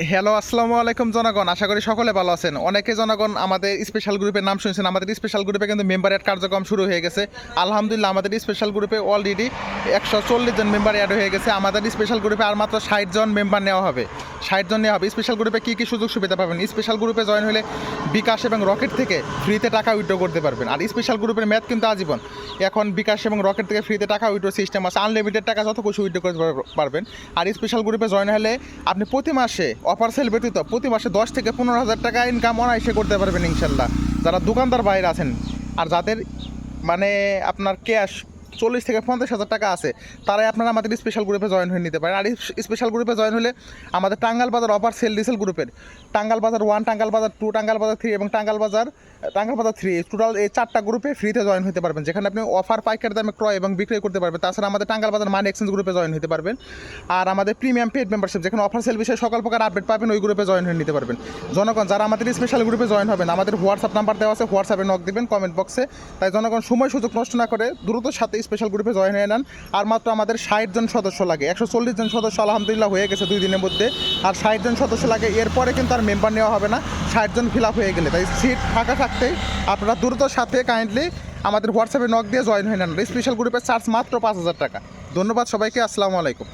Hello আসসালামু আলাইকুম জনগণ। আশা করি সকলে ভালো আছেন। অনেকে জনগণ আমাদের স্পেশাল গ্রুপের নাম শুনছেন। আমাদের স্পেশাল গ্রুপে কিন্তু মেম্বার অ্যাড কার্যক্রম শুরু হয়ে গেছে। আলহামদুলিল্লাহ, আমাদের স্পেশাল গ্রুপে অলরেডি একশো চল্লিশ জন মেম্বার অ্যাড হয়ে গেছে। আমাদের স্পেশাল গ্রুপে আর মাত্র ষাট জন মেম্বার নেওয়া হবে। ষাট জন নেওয়া হবে। স্পেশাল গ্রুপে কী কী সুযোগ সুবিধা পাবেন? স্পেশাল গ্রুপে জয়েন হলে বিকাশ এবং রকেট থেকে ফ্রিতে টাকা উইথড্র করতে পারবেন। আর স্পেশাল গ্রুপের ম্যাথ কিন্তু আজীবন। এখন বিকাশ এবং রকেট থেকে ফ্রিতে টাকা উইথড্র সিস্টেম আছে। আনলিমিটেড টাকা যত কিছু উইথড্র করতে পার- পারবেন। আর স্পেশাল গ্রুপে জয়েন হলে আপনি প্রতি মাসে অফার সেল ব্যতীত প্রতি মাসে দশ থেকে পনেরো হাজার টাকা ইনকাম অনায়াসে করতে পারবেন ইনশাল্লাহ। যারা দোকানদার বাইরে আছেন, আর যাদের মানে আপনার ক্যাশ চল্লিশ থেকে পঞ্চাশ হাজার টাকা আছে, তারাই আপনারা আমাদের স্পেশাল গ্রুপে জয়েন হয়ে নিতে পারেন। আর স্পেশাল গ্রুপে জয়েন হলে আমাদের টাঙ্গাল বাজার অফার সেল ডিসেল গ্রুপের টাঙ্গাল বাজার ওয়ান টাঙ্গাল বাজার টু টাঙ্গাল বাজার থ্রি এবং টাঙ্গাল বাজার টাঙ্গাল বাজার থ্রি টোটাল এই চারটা গ্রুপে ফ্রিতে জয়েন হতে পারবেন। যেখানে আপনি অফার পাইকারি দামে ক্রয় এবং বিক্রয় করতে পারবেন। তাছাড়া আমাদের টাঙ্গাল বাজার মানি এক্সচেঞ্জ গ্রুপে জয়েন হতে পারবেন। আর আমাদের প্রিমিয়াম পেড মেম্বারশিপ যেখানে অফার সেল বিষয়ে সকল প্রকার আপডেট পাবেন, ওই গ্রুপে জয়েন হয়ে নিতে পারবেন। জনগণ, যারা আমাদের স্পেশাল গ্রুপে জয়েন হবেন, আমাদের হোয়াটসঅ্যাপ নাম্বার দেওয়া আছে হোয়াটসঅ্যাপে নক দেবেন কমেন্ট বক্সে তাই জনগণ সময় সুযোগ নষ্ট না করে দ্রুত সাথে স্পেশাল গ্রুপে জয়েন হয়ে নেন। আর মাত্র আমাদের ষাট জন সদস্য লাগে। একশো চল্লিশ জন সদস্য আলহামদুলিল্লাহ হয়ে গেছে দুই দিনের মধ্যে। আর ষাট জন সদস্য লাগে, এরপরে কিন্তু আর মেম্বার নেওয়া হবে না। ষাট জন ফিল হয়ে গেলে। তাই সিট ফাঁকা থাকতেই আপনারা দ্রুত সাথে কাইন্ডলি আমাদের হোয়াটসঅ্যাপে নক দিয়ে জয়েন হয়ে নেন। স্পেশাল গ্রুপের চার্জ মাত্র পাঁচ হাজার টাকা। ধন্যবাদ সবাইকে, আসসালামু আলাইকুম।